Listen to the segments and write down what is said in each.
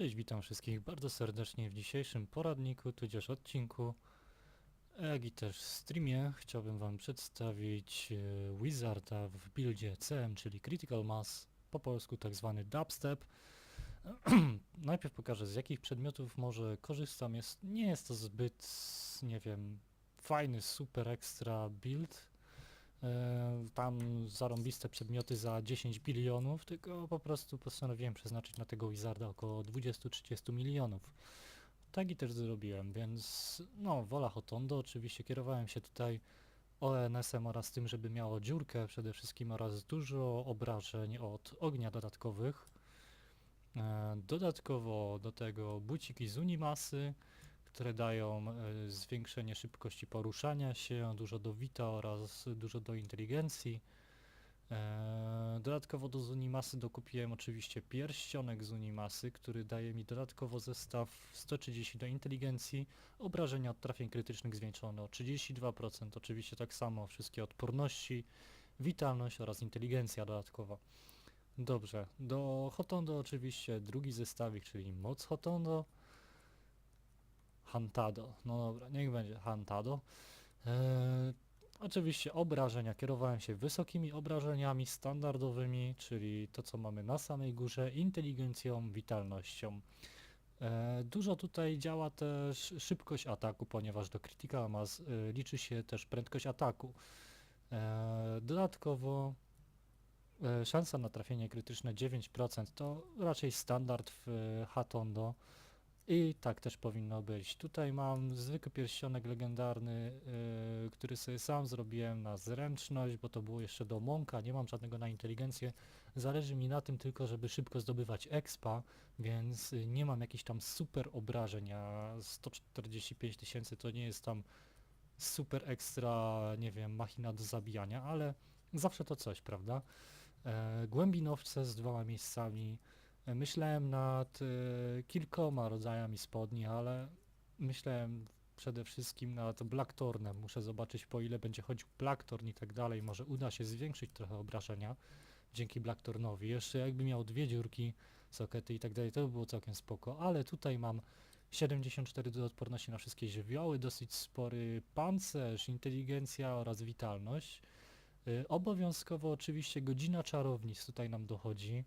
Cześć, witam wszystkich bardzo serdecznie w dzisiejszym poradniku, tudzież odcinku, jak i też streamie. Chciałbym Wam przedstawić e, Wizarda w buildzie CM, czyli Critical Mass, po polsku tak zwany dubstep. Najpierw pokażę z jakich przedmiotów może korzystam. Jest, nie jest to zbyt, nie wiem, fajny, super ekstra build. E, Tam zarąbiste przedmioty za 10 bilionów, tylko po prostu postanowiłem przeznaczyć na tego Wizarda około 20-30 milionów. Tak i też zrobiłem, więc no, wola Hotondo, oczywiście kierowałem się tutaj ONS-em oraz tym, żeby miało dziurkę przede wszystkim oraz dużo obrażeń od ognia dodatkowych. E, Dodatkowo do tego buciki z Unimasy, które dają e, zwiększenie szybkości poruszania się, dużo do Vita oraz dużo do inteligencji. E, Dodatkowo do Zunimasy dokupiłem oczywiście pierścionek z Unimasy, który daje mi dodatkowo zestaw 130 do inteligencji, obrażenia od trafień krytycznych zwiększone o 32%, oczywiście tak samo wszystkie odporności, witalność oraz inteligencja dodatkowa. Dobrze, do Hotondo oczywiście drugi zestawik, czyli moc Hotondo. Hantado, no dobra, niech będzie Hantado. Eee, oczywiście obrażenia, kierowałem się wysokimi obrażeniami standardowymi, czyli to co mamy na samej górze, inteligencją, witalnością. Eee, dużo tutaj działa też szybkość ataku, ponieważ do Critical Mass e, liczy się też prędkość ataku. Dodatkowo e, szansa na trafienie krytyczne 9% to raczej standard w e, Hatondo. I tak też powinno być. Tutaj mam zwykły pierścionek legendarny, yy, który sobie sam zrobiłem na zręczność, bo to było jeszcze do Monka, nie mam żadnego na inteligencję. Zależy mi na tym tylko, żeby szybko zdobywać expa, więc y, nie mam jakichś tam super obrażeń, a 145 tysięcy to nie jest tam super ekstra, nie wiem, machina do zabijania, ale zawsze to coś, prawda? E, głębinowce z dwoma miejscami, Myślałem nad e, kilkoma rodzajami spodni, ale myślałem przede wszystkim nad Blacktornem. Muszę zobaczyć po ile będzie chodził Blacktorn i tak dalej. Może uda się zwiększyć trochę obrażenia dzięki Blacktornowi. Jeszcze jakby miał dwie dziurki, sokety i tak dalej, to by było całkiem spoko, ale tutaj mam 74 do odporności na wszystkie żywioły, dosyć spory pancerz, inteligencja oraz witalność. Y, Obowiązkowo oczywiście godzina czarownic tutaj nam dochodzi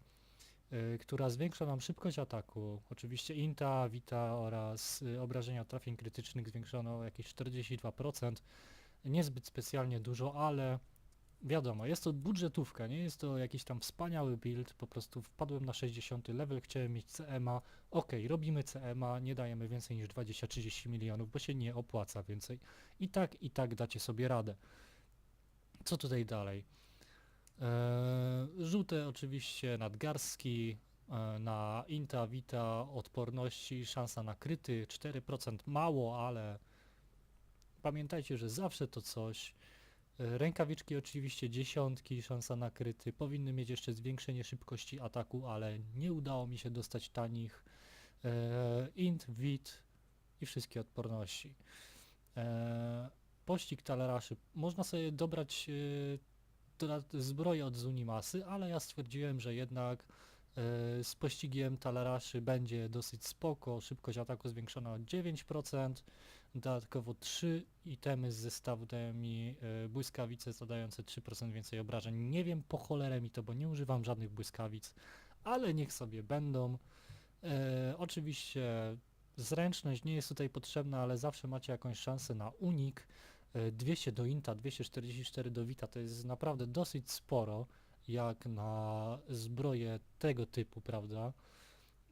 y, która zwiększa nam szybkość ataku. Oczywiście Inta, Vita oraz y, obrażenia trafień krytycznych zwiększono o jakieś 42%. Niezbyt specjalnie dużo, ale wiadomo, jest to budżetówka, nie jest to jakiś tam wspaniały build, po prostu wpadłem na 60 level, chciałem mieć CMA, ok, robimy CMA, nie dajemy więcej niż 20-30 milionów, bo się nie opłaca więcej. I tak, i tak dacie sobie radę. Co tutaj dalej? Żółte oczywiście nadgarstki, e, na Inta, Vita, odporności, szansa na kryty 4% mało, ale pamiętajcie, że zawsze to coś. E, Rękawiczki oczywiście dziesiątki, szansa na kryty, powinny mieć jeszcze zwiększenie szybkości ataku, ale nie udało mi się dostać tanich. E, Int, Vit i wszystkie odporności. Pościg taleraszy. Można sobie dobrać dodat- zbroję od Zunimasy, ale ja stwierdziłem, że jednak e, z pościgiem taleraszy będzie dosyć spoko, szybkość ataku zwiększona o 9%, dodatkowo 3 itemy z zestawu dają mi e, błyskawice zadające 3% więcej obrażeń. Nie wiem po cholerę mi to, bo nie używam żadnych błyskawic, ale niech sobie będą. E, oczywiście zręczność nie jest tutaj potrzebna, ale zawsze macie jakąś szansę na unik. E, 200 do Inta, 244 do Vita to jest naprawdę dosyć sporo, jak na zbroję tego typu, prawda?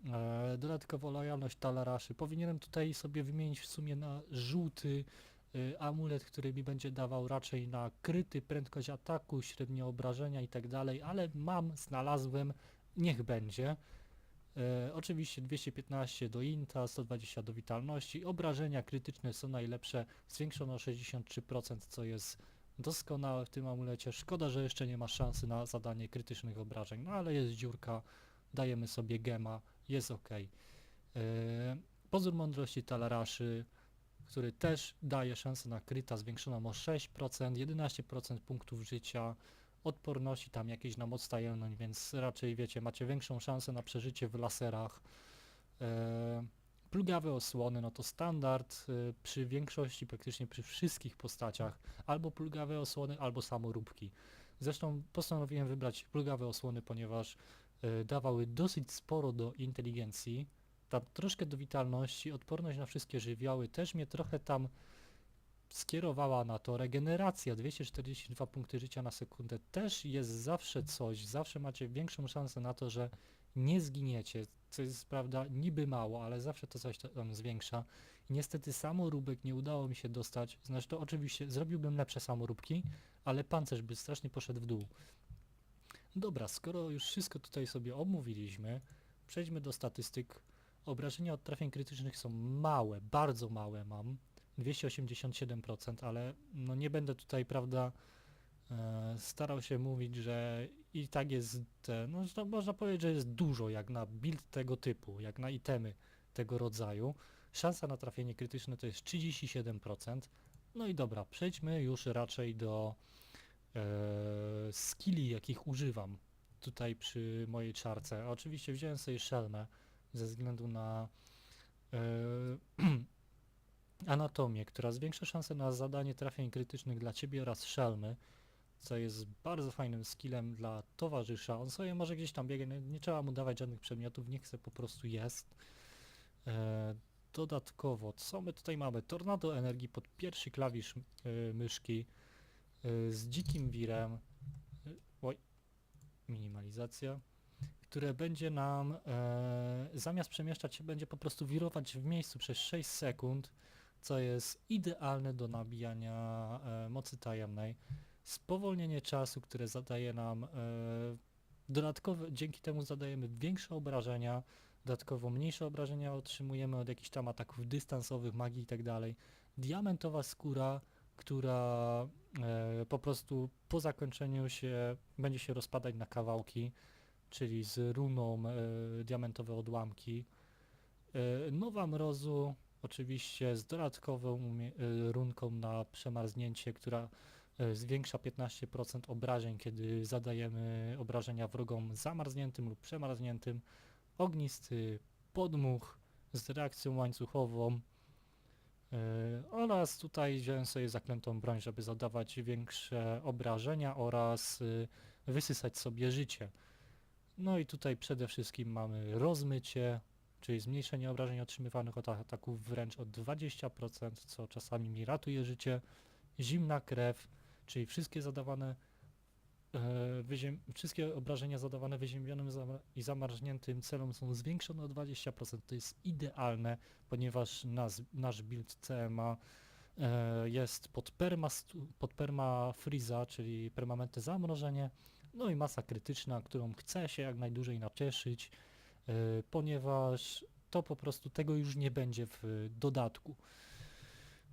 E, Dodatkowo lojalność talaraszy. Powinienem tutaj sobie wymienić w sumie na żółty e, amulet, który mi będzie dawał raczej na kryty, prędkość ataku, średnie obrażenia i tak dalej, ale mam, znalazłem, niech będzie. E, oczywiście 215 do Inta, 120 do witalności. Obrażenia krytyczne są najlepsze, zwiększono o 63%, co jest doskonałe w tym amulecie. Szkoda, że jeszcze nie ma szansy na zadanie krytycznych obrażeń, no ale jest dziurka, dajemy sobie gema, jest ok. E, pozór mądrości talaraszy, który też daje szansę na kryta, zwiększoną o 6%, 11% punktów życia, odporności tam jakieś na moc tajemną, więc raczej wiecie, macie większą szansę na przeżycie w laserach. E, plugawe osłony, no to standard e, przy większości, praktycznie przy wszystkich postaciach, albo plugawe osłony, albo samoróbki. Zresztą postanowiłem wybrać plugawe osłony, ponieważ e, dawały dosyć sporo do inteligencji, tam troszkę do witalności, odporność na wszystkie żywioły, też mnie trochę tam skierowała na to. Regeneracja 242 punkty życia na sekundę też jest zawsze coś, zawsze macie większą szansę na to, że nie zginiecie, co jest prawda niby mało, ale zawsze to coś tam zwiększa. I niestety samoróbek nie udało mi się dostać, znaczy to oczywiście zrobiłbym lepsze samoróbki, ale pancerz by strasznie poszedł w dół. Dobra, skoro już wszystko tutaj sobie omówiliśmy, przejdźmy do statystyk. Obrażenia od trafień krytycznych są małe, bardzo małe mam, 287%, ale no nie będę tutaj, prawda, e, starał się mówić, że i tak jest, no można powiedzieć, że jest dużo jak na build tego typu, jak na itemy tego rodzaju. Szansa na trafienie krytyczne to jest 37%. No i dobra, przejdźmy już raczej do e, skilli, jakich używam tutaj przy mojej czarce. Oczywiście wziąłem sobie szelmę ze względu na e, anatomię, która zwiększa szanse na zadanie trafień krytycznych dla ciebie oraz szelmy, co jest bardzo fajnym skillem dla towarzysza. On sobie może gdzieś tam biegnie, nie, trzeba mu dawać żadnych przedmiotów, niech se po prostu jest. E, dodatkowo, co my tutaj mamy? Tornado energii pod pierwszy klawisz e, myszki e, z dzikim wirem. E, oj, minimalizacja które będzie nam e, zamiast przemieszczać się będzie po prostu wirować w miejscu przez 6 sekund, co jest idealne do nabijania e, mocy tajemnej. Spowolnienie czasu, które zadaje nam e, dodatkowe, dzięki temu zadajemy większe obrażenia, dodatkowo mniejsze obrażenia otrzymujemy od jakichś tam ataków dystansowych, magii i tak. Diamentowa skóra, która e, po prostu po zakończeniu się będzie się rozpadać na kawałki, czyli z runą diamentowe odłamki. Nowa mrozu, oczywiście z dodatkową e, runką na przemarznięcie, która e, zwiększa 15% obrażeń, kiedy zadajemy obrażenia wrogom zamarzniętym lub przemarzniętym. Ognisty podmuch z reakcją łańcuchową. e, Oraz tutaj wziąłem sobie zaklętą broń, żeby zadawać większe obrażenia oraz wysysać sobie życie. No i tutaj przede wszystkim mamy rozmycie, czyli zmniejszenie obrażeń otrzymywanych od ataków wręcz o 20%, co czasami mi ratuje życie. Zimna krew, czyli wszystkie zadawane e, wyziem- wszystkie obrażenia zadawane wyziębionym i zamarzniętym celom są zwiększone o 20%. To jest idealne, ponieważ nas, nasz build CMA e, jest pod perma, pod perma freeza, czyli permanentne zamrożenie, no i masa krytyczna, którą chce się jak najdłużej nacieszyć, ponieważ to po prostu tego już nie będzie w e, dodatku.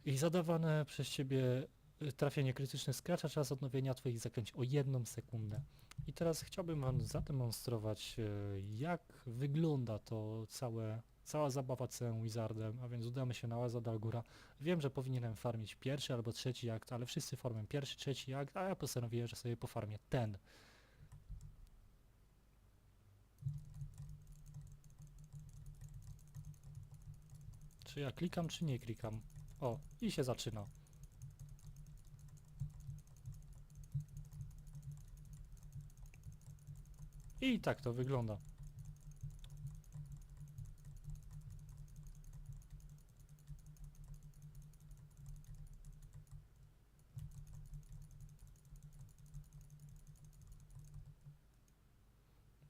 I zadawane przez Ciebie e, trafienie krytyczne skracza czas odnowienia Twoich zaklęć o jedną sekundę. I teraz chciałbym Wam zademonstrować, e, jak wygląda to całe, cała zabawa całym Wizardem, a więc udamy się na Łeza Dalgura. Wiem, że powinienem farmić pierwszy albo trzeci akt, ale wszyscy farmią pierwszy, trzeci akt, a ja postanowiłem, że sobie pofarmię ten. Czy ja klikam, czy nie klikam? O, i się zaczyna. I tak to wygląda.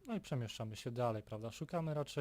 No i przemieszczamy się dalej, prawda? Szukamy raczej